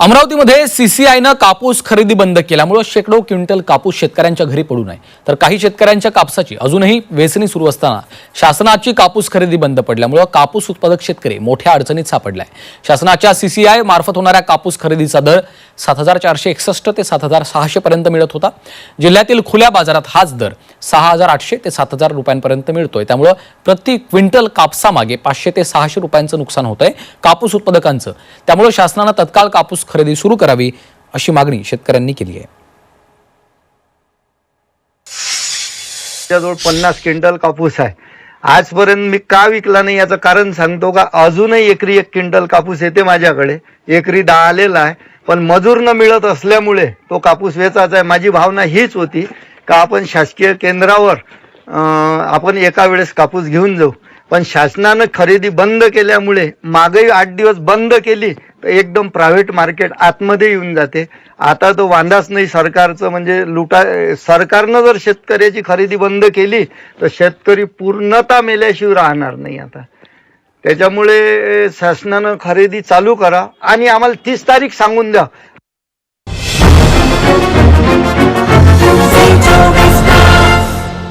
अमरावतीमध्ये सीसीआयनं कापूस खरेदी बंद केल्यामुळे शेकडो क्विंटल कापूस शेतकऱ्यांच्या घरी पडू नये. तर काही शेतकऱ्यांच्या कापसाची अजूनही वेचणी सुरू असताना शासनाची कापूस खरेदी बंद पडल्यामुळं कापूस उत्पादक शेतकरी मोठ्या अडचणीत सापडलाय. शासनाच्या सीसीआय मार्फत होणाऱ्या कापूस खरेदीचा दर सात हजार चारशे एकसष्ट ते सात हजार सहाशे पर्यंत मिळत होता. जिल्ह्यातील खुल्या बाजारात हाच दर सहा हजार आठशे ते सात हजार रुपयांपर्यंत मिळतोय. त्यामुळं प्रति क्विंटल कापसामागे पाचशे ते सहाशे रुपयांचं नुकसान होतंय कापूस उत्पादकांचं. त्यामुळे शासनानं तत्काळ कापूस खरेदी सुरू करावी अशी मागणी शेतकऱ्यांनी केली आहे. त्याजवळ पन्नास क्विंटल कापूस आहे. आजपर्यंत मी का विकला नाही याचं कारण सांगतो का? अजूनही एकरी एक क्विंटल कापूस येते माझ्याकडे. एकरी दहा आलेला आहे पण मजूर न मिळत असल्यामुळे तो कापूस वेचायचा आहे. माझी भावना हीच होती का आपण शासकीय केंद्रावर आपण एका वेळेस कापूस घेऊन जाऊ. पण शासनानं खरेदी बंद केल्यामुळे मागही आठ दिवस बंद केली तर एकदम प्रायव्हेट मार्केट आतमध्ये येऊन जाते. आता तो वांदाच नाही सरकारचं म्हणजे लुटा सरकारनं जर शेतकऱ्याची खरेदी बंद केली तर शेतकरी पूर्णता मेल्याशिवाय राहणार नाही आता. त्याच्यामुळे शासनानं खरेदी चालू करा आणि आम्हाला तीस तारीख सांगून द्या.